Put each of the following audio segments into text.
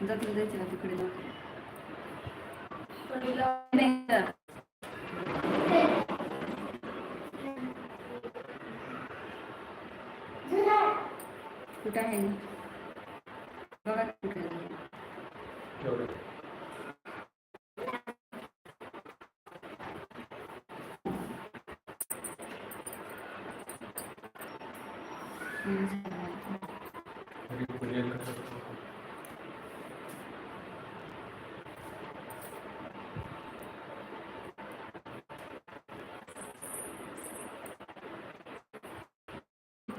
जातील जायचं का तिकडे लवकर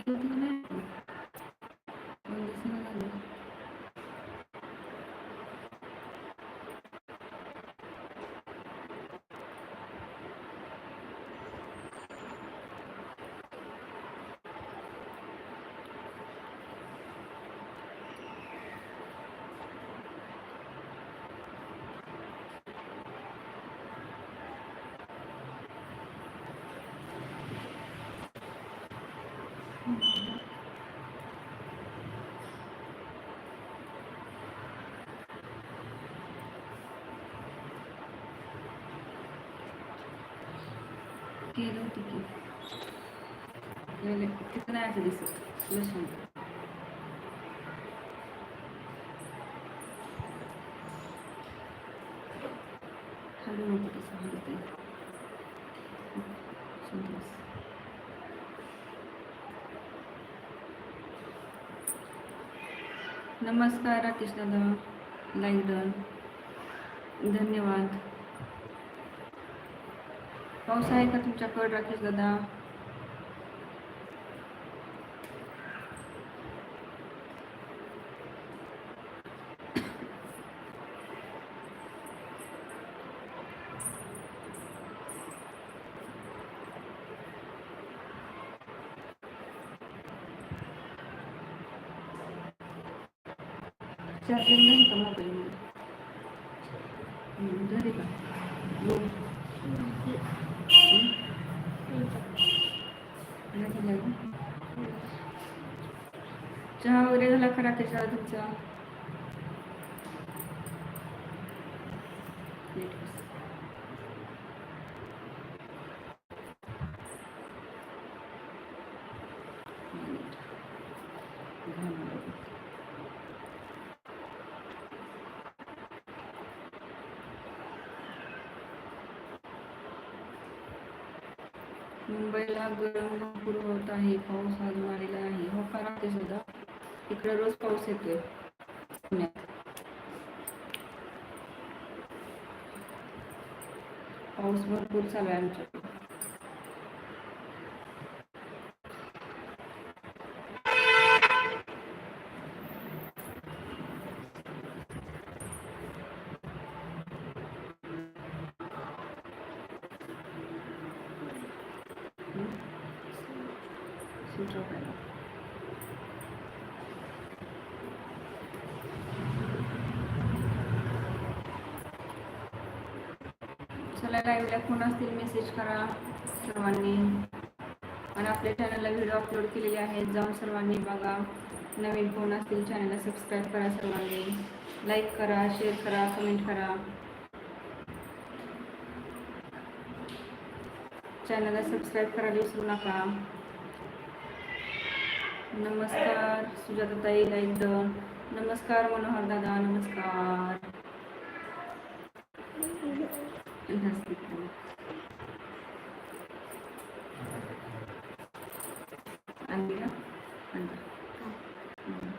Thứ. केलं होतं की केलं. तिथं नाही असं दिसत लसूण हलू नको तसं हलत आहे. नमस्कार राकेश दादा लाईक डन धन्यवाद पाऊस आहे का तुमच्याकडे राकेश दादा? चार्जिंग नाही का मोबाईलमध्ये हम्म, का? चहा वगैरे झाला खरा त्याच्या तुमचा. मुंबईला गरम भरपूर होत आहे पाऊस आज आलेला आहे हो खरा ते सुद्धा इकडे रोज पाऊस येतोय. पुण्यात पाऊस भरपूर चालू आहे आमच्याकडे स्विच ऑफ आहे चला लाईव्हला कोण असतील मेसेज करा सर्वांनी. आणि आपल्या चॅनलला व्हिडिओ अपलोड केलेले आहेत जाऊन सर्वांनी बघा. नवीन कोण असतील चॅनलला सबस्क्राईब करा सर्वांनी. लाईक करा शेअर करा कमेंट करा. चॅनलला सबस्क्राईब करायला विसरू नका. नमस्कार सुजाताताई लाईक डन नमस्कार मनोहर दादा नमस्कार. हसते खाली. का आणला. हम्म.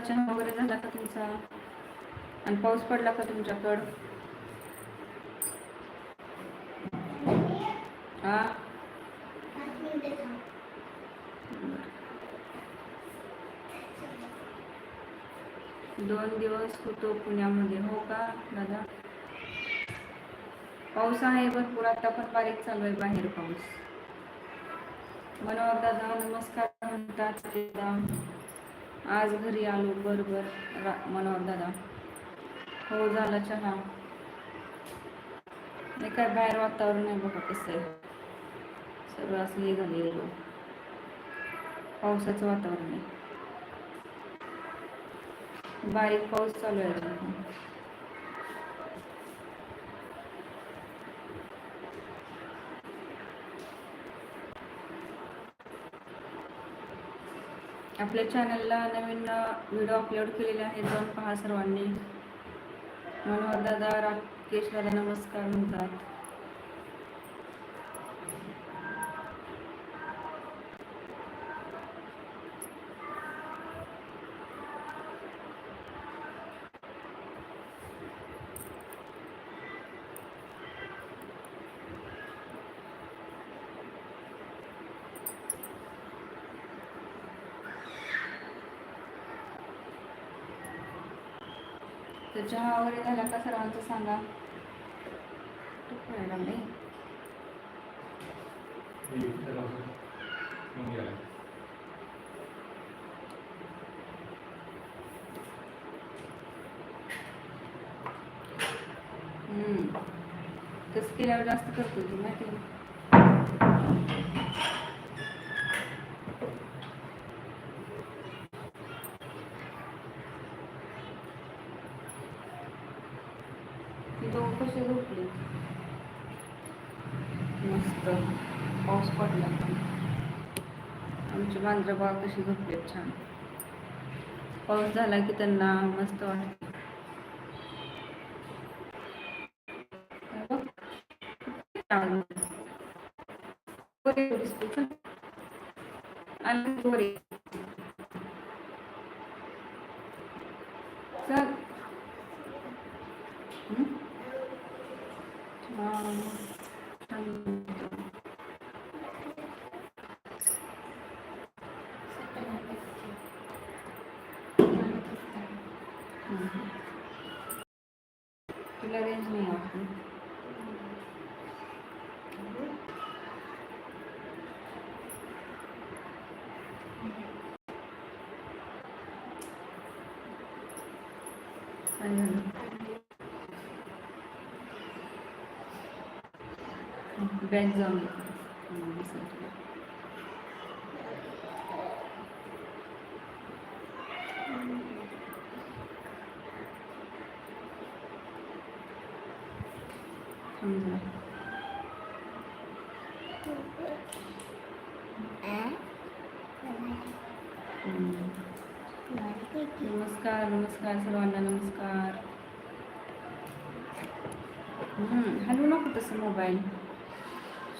चहा वगैरे झाला का तुमचा आणि पाऊस पडला का तुमच्याकडं होतो पुण्यामध्ये. हो का दादा? पाऊस आहे भरपूर. आता पण बारीक चालू आहे बाहेर पाऊस. मनोहर दादा नमस्कार म्हणतात दादा. आज घरी आलो बरोबर. रा मनोहर दादा. हो झाला चहा. नाही काय बाहेर वातावरण आहे बघा कसं आहे सर्व असं हे झालेलं पावसाचं वातावरण आहे. बारीक पाऊस चालू आहे आपल्या चॅनलला नवीन व्हिडिओ अपलोड केलेले आहेत जाऊन पहा सर्वांनी. मनोहर दादा राकेश दादा नमस्कार म्हणतात. तर चहा वगैरे झाला का सर्वांचं सांगा खूप वेळ लागलाय. हम्म. तसं केल्यावर जास्त करतो ती माहिती आहे? तो कशी झोपली? मस्त. पाऊस पडला. आमची मांजरं बाळ कशी झोपली? छान. पाऊस झाला की त्यांना मस्त वाटते. आणि बघ. आवाज येतोय. वर ये थोडीस तू, चल. आली वर ये. चल हम्म? हा. छान. हम्म. तुला रेंज नाही वाटत काय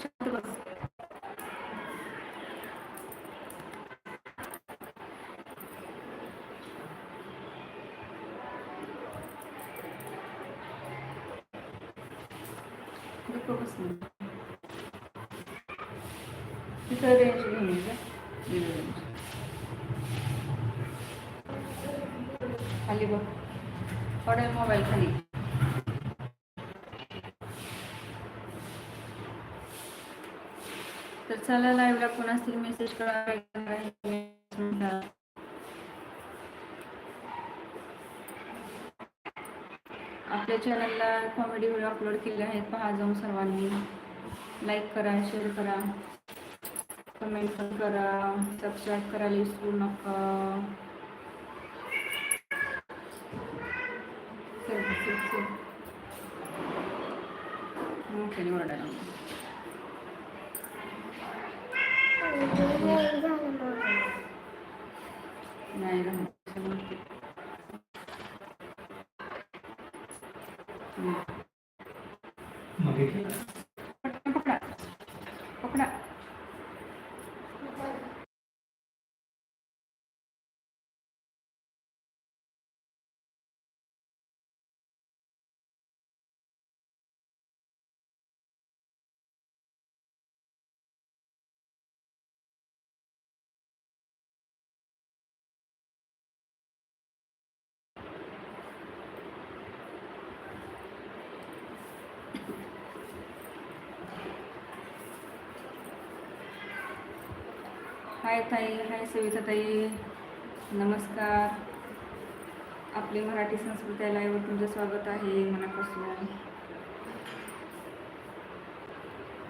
शांत बस तर लाईव्हला कोण असतील मेसेज करा आपल्या चॅनलला कॉमेडी व्हिडिओ अपलोड केले आहेत पहा जाऊन सर्वांनी. लाईक करा शेअर करा. कमेंट पण करा. सबस्क्राईब करायला विसरू नका. ओके चल चल हाय ताई हाय सविता ताई. नमस्कार. आपली मराठी संस्कृती या लाईव्हवर तुमचं स्वागत आहे मनापासून.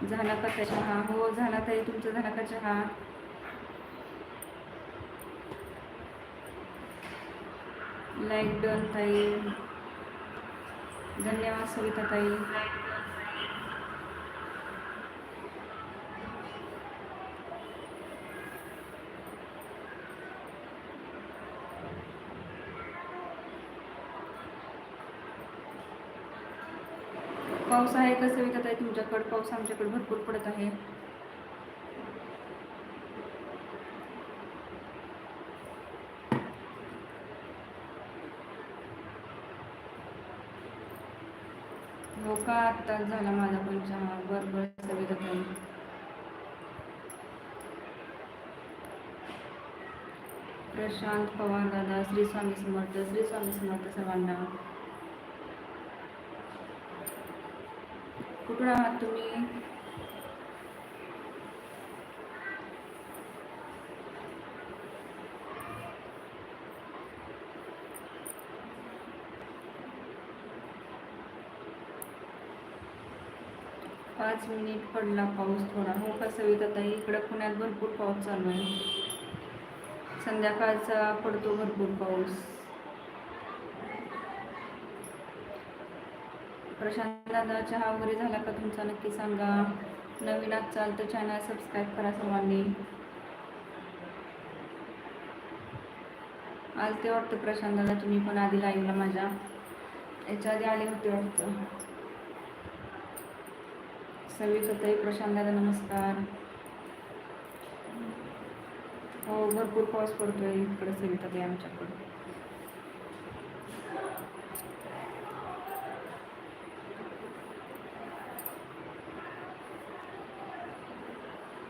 झाला का त्या चहा? हो झाला ताई. तुमचं झाला का चहा? लाईक डन ताई. धन्यवाद सविता ताई. पाऊस आहे का सविता आहे तुमच्याकडे? पाऊस आमच्याकडे भरपूर पडत आहे. हो का? आत्ताच झाला माझा पण चहा. बरोबर सविता प्रशांत पवार दादा श्री स्वामी समर्थ श्री स्वामी समर्थ सर्वांना. कुठून आहात तुम्ही? पाच मिनिट पडला पाऊस थोडा. हो का सविता ताई इकडं पुण्यात भरपूर पाऊस चालू आहे. संध्याकाळचा पडतो भरपूर पाऊस. प्रशांत दादा चहा वगैरे झाला का तुमचा? नक्की सांगा. नवीन असाल तर चॅनल सबस्क्राईब करा सर्वांनी. आज ते वाटतं प्रशांत दादा तुम्ही पण आधी लाईव्हला माझ्या. याच्या आधी आले होते वाटतं. सविताताई प्रशांत दादा नमस्कार. हो भरपूर पाऊस पडतोय सविता सविताताई आमच्याकडे.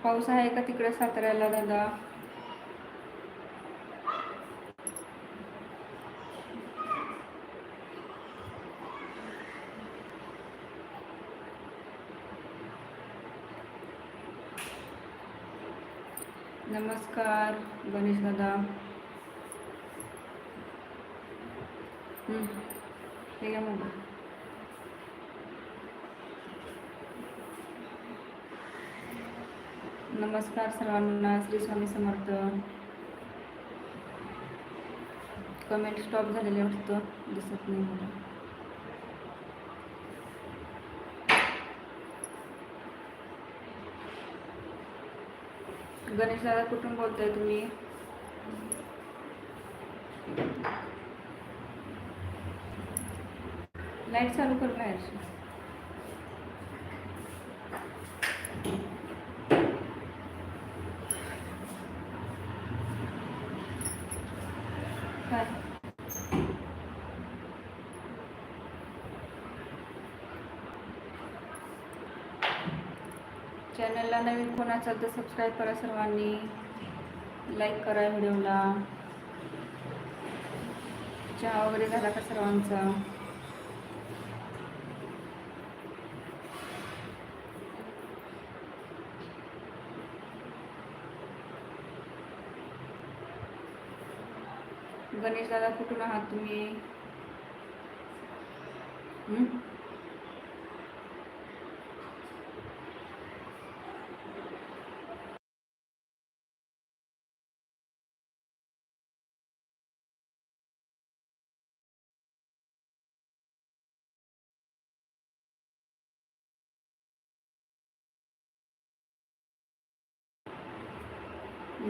पाऊस आहे का तिकडे साताऱ्याला दादा? नमस्कार गणेश दादा हं, हे घ्या मोबाईल नमस्कार सर्वांना श्री स्वामी समर्थ. कमेंट स्टॉप झालेले वाटतं दिसत नाही मला. गणेश दादा कुठून बोलताय तुम्ही? लाइट चालू कर बाहेरची चॅनलला नवीन कोण असाल तर सबस्क्राईब करा सर्वांनी. लाईक करा व्हिडिओला. चहा वगैरे झाला का सर्वांचा? गणेश दादा कुठून आहात तुम्ही?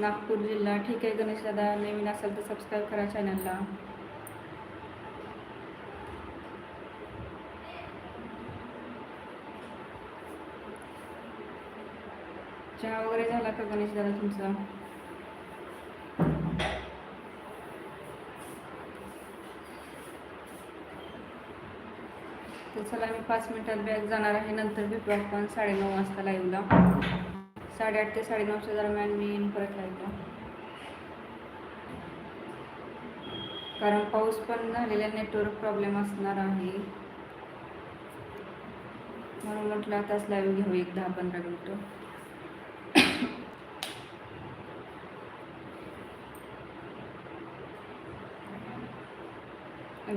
नागपूर जिल्हा. ठीक आहे गणेश दादा. नवीन असेल तर सबस्क्राईब करा चॅनलला चहा वगैरे झाला का गणेश दादा तुमचा? तर चला मी पाच मिनिटात बॅग जाणार आहे. नंतर पण साडे साडेनऊ वाजता लाईव्हला साडेआठ ते साडेनऊच्या दरम्यान मी येईन परत लाईव्हला कारण पाऊस पण झालेला नेटवर्क प्रॉब्लेम असणार आहे. म्हणून म्हटलं आताच लाईव्ह घेऊ एक दहा पंधरा मिनटं.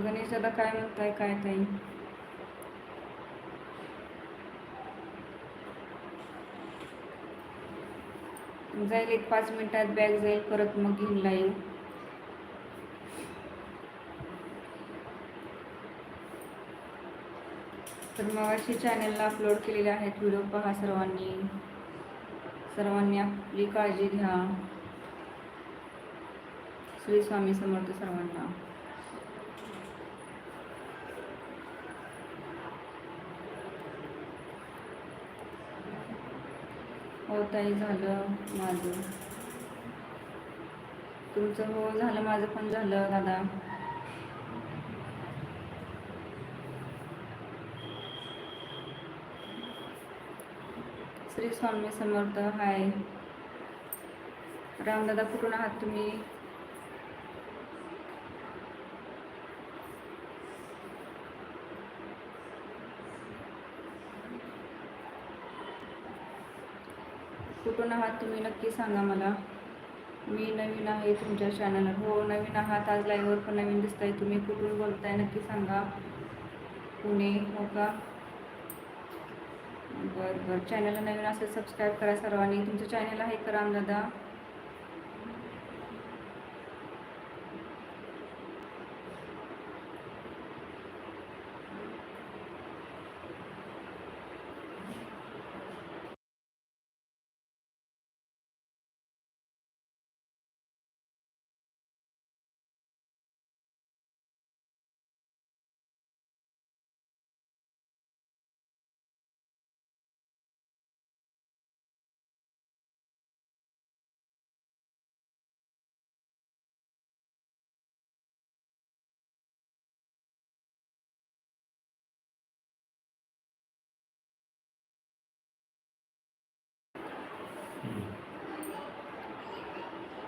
गणेश दादा काय म्हणताय काय ताई? जाईल एक पाच मिनिटात बॅग जाईल परत मग घेऊन लाईल तर मग अशी चॅनलला अपलोड केलेले आहेत व्हिडिओ पहा सर्वांनी. सर्वांनी आपली काळजी घ्या. श्री स्वामी समर्थ सर्वांना. हो ताई झालं माझं. तुमचं हो झालं माझं पण झालं दादा. श्री स्वामी समर्थ हाय. रामदादा कुठून आहात तुम्ही? कुठून आहात तुम्ही नक्की सांगा मला. मी नवीन आहे तुमच्या चॅनलवर हो नवीन आहात. आज लाईव्हवर पण नवीन दिसताय तुम्ही. कुठून बोलताय नक्की सांगा. पुणे हो का? बरं बरं. चॅनलला नवीन असेल सबस्क्राईब करा सर्वांनी. तुमचं चॅनल आहे दादा रामदादा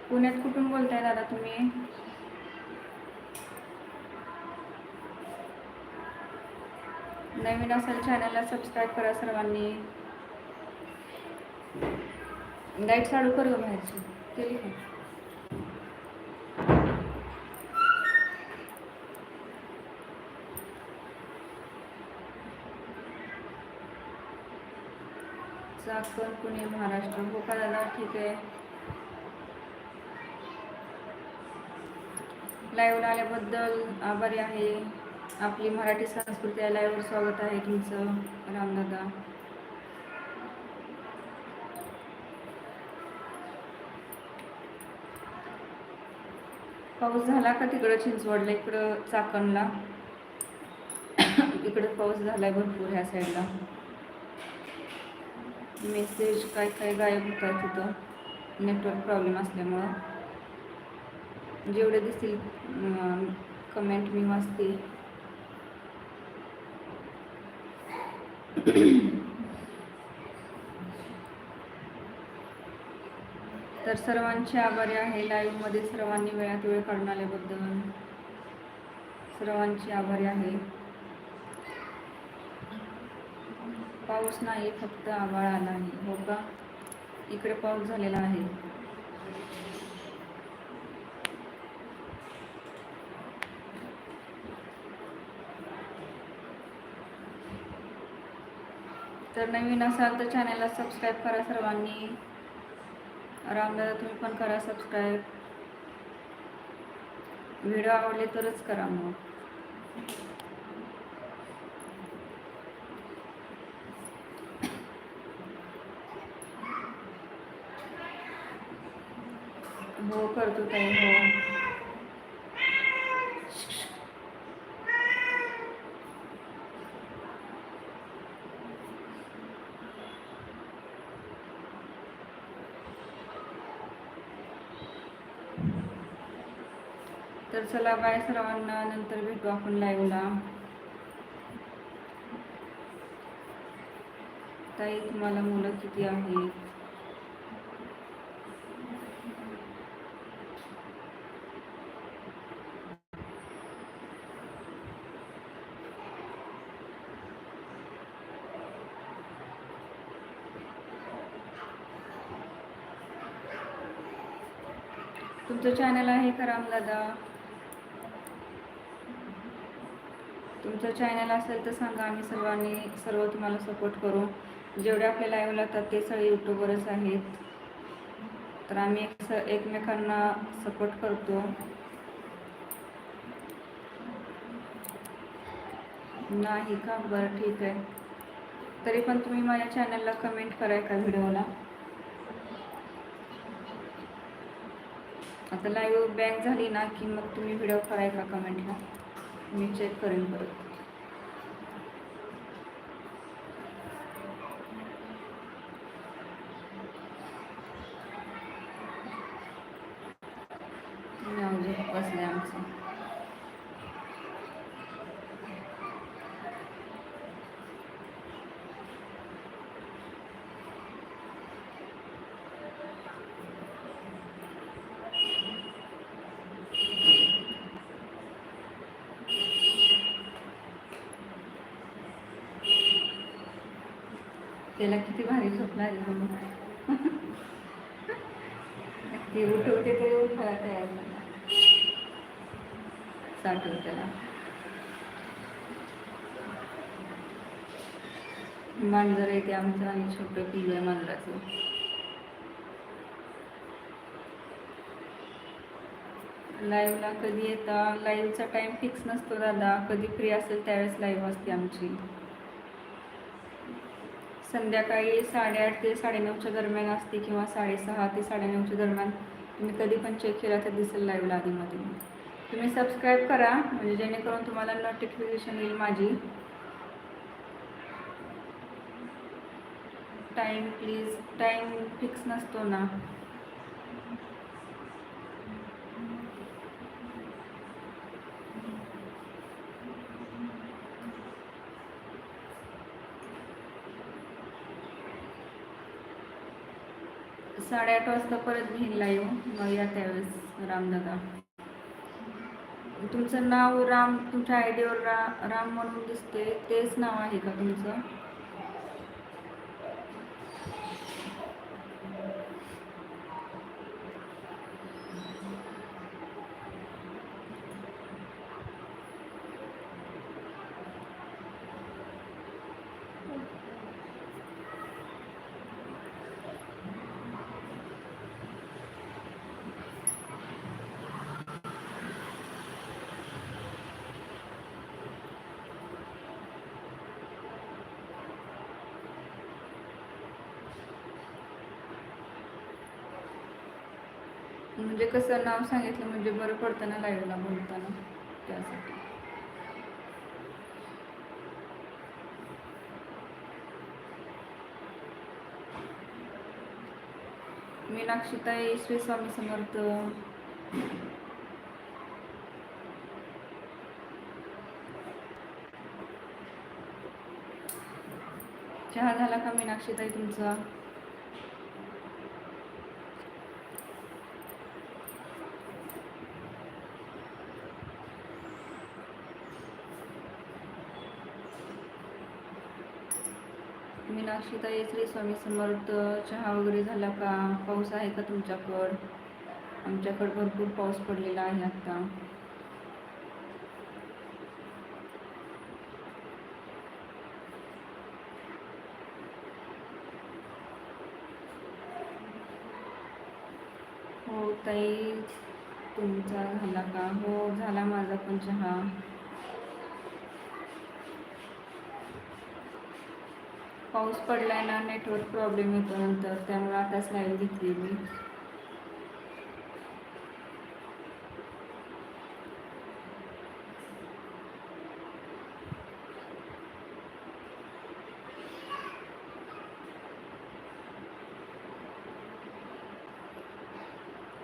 पुण्यात कुठून बोलताय दादा तुम्ही? नवीन असेल चॅनलला सबस्क्राईब करा सर्वांनी. लाइट चालू कर बाहेरची. केली का चाकण पुणे महाराष्ट्र. हो का दादा? ठीक आहे. लाईव्हला आल्याबद्दल आभारी आहे. आपली मराठी संस्कृती या लाईव्हवर स्वागत आहे तुमचं. रामदादा पाऊस झाला का तिकडं चिंचवडला? इकडं चाकणला. इकडं पाऊस झालाय भरपूर ह्या साईडला मेसेज काय काय गायब होतात तिथं. नेटवर्क प्रॉब्लेम असल्यामुळं. जेवढे दिसतील कमेंट मी वाचते तर सर्वांचे आभारी आहे. लाईव्हमध्ये सर्वांनी वेळात वेळ काढून आल्याबद्दल. सर्वांची आभारी आहे. पाऊस नाही फक्त आभाळ आला आहे हो का? इकडे पाऊस झालेला आहे. तर नवीन असाल तर चॅनलला सबस्क्राईब करा सर्वांनी. रामदादा तुम्ही पण करा सबस्क्राईब व्हिडिओ आवडले तरच करा मग. हो करतो ताई हो तर चला बाय सर्वांना. नंतर भेटू आपण लाईव्हला ताई तुम्हाला मुलं किती आहेत? तुमचं चॅनल आहे का रामदादा तुमचं चॅनल असेल तर सांगा आम्ही सर्वांनी सर्व तुम्हाला सपोर्ट करू. जेवढे आपले लाईव्ह लागतात ते सगळे यूट्यूबवरच आहेत. तर आम्ही एक एकमेकांना सपोर्ट करतो. नाही का? बरं ठीक आहे. तरी पण तुम्ही माझ्या चॅनलला कमेंट कराय का व्हिडिओला आता लाईव्ह बॅक झाली ना की मग तुम्ही व्हिडिओ करायला कमेंटला मी चेक करेन परत नाव जे बसले आमचं त्याला किती भारी झोप लागली म्हणून. ते उठवते तरी उठायला तयार झाला. साठव त्याला. मांजर आहे ते आमचं आणि छोटं पिलं आहे मांजराचं. लाईव्हला कधी येता? लाईव्हचा टाइम फिक्स नसतो दादा. कधी फ्री असेल त्यावेळेस लाईव्ह असते आमची. संध्याकाळी साडेआठ ते साडेनऊच्या दरम्यान असते किंवा साडेसहा ते साडेनऊच्या दरम्यान तुम्ही कधी पण चेक केला तर दिसेल लाईव्ह आधीमध्ये. तुम्ही सबस्क्राईब करा म्हणजे जेणेकरून तुम्हाला नोटिफिकेशन येईल माझी. टाईम प्लीज टाईम फिक्स नसतो ना. साडेआठ वाजता परत घेईन येऊ मग या त्यावेळेस रामदादा. तुमचं नाव राम तुमच्या आय डीवर रा राम म्हणून दिसते तेच नाव आहे का तुमचं? कसं नाव सांगितलं म्हणजे बरं पडतं ना लाईव्हला बोलताना? त्यासाठी. मीनाक्षीताई श्री स्वामी समर्थ. चहा झाला का मीनाक्षीताई तुमचा? मीनाक्षीताई श्री स्वामी समर्थ चहा वगैरे झाला का? पाऊस आहे का तुमच्याकड? आमच्याकडं भरपूर पाऊस पडलेला आहे आता. हो ताई तुमचा झाला का? हो झाला माझा पण चहा. पाऊस पडलाय ना नेटवर्क प्रॉब्लेम येतो नंतर. त्यामुळे आताच लाईव्ह घेतली मी.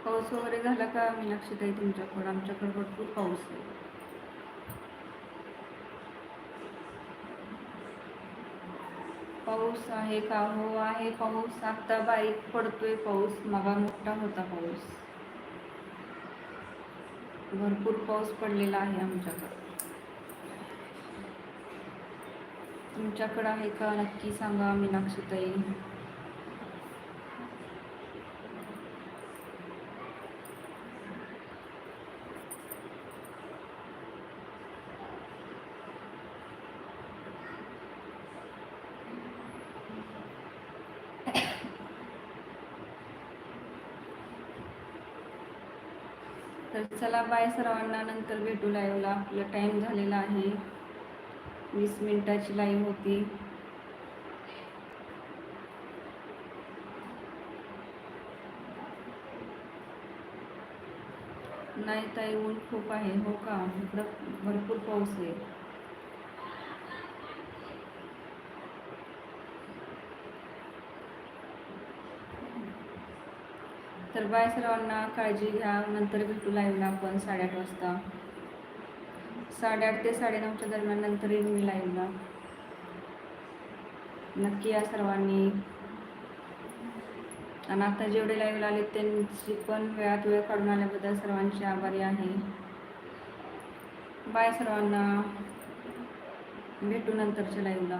पाऊस वगैरे झाला का? मी लक्षीत आहे तुमच्याकडं. आमच्याकडं भरपूर पाऊस आहे. पाऊस आहे का? हो आहे पाऊस. आत्ता बारीक पडतोय पाऊस. मागा मोठा होता पाऊस. भरपूर पाऊस पडलेला आहे आमच्याकडं. तुमच्याकडं आहे का? नक्की सांगा मीनाक्षीताई तर चला बाय सर्वांना नंतर भेटू लाईव्हला आपला टाईम झालेला आहे. वीस मिनिटाची लाईव्ह होती. नाही ताई ऊन खूप आहे. हो का? इकडं भरपूर पाऊस आहे. तर बाय सर्वांना काळजी घ्या. नंतर भेटू लाईव्हला आपण साडेआठ वाजता. साडेआठ ते साडेनऊच्या दरम्यान नंतर येईल मी लाईव्हला नक्की या सर्वांनी. आणि आता जेवढे लाईव्हला आले त्यांची पण वेळात वेळ काढून आल्याबद्दल सर्वांचे आभारी आहे. बाय सर्वांना. भेटू नंतरच्या लाईव्हला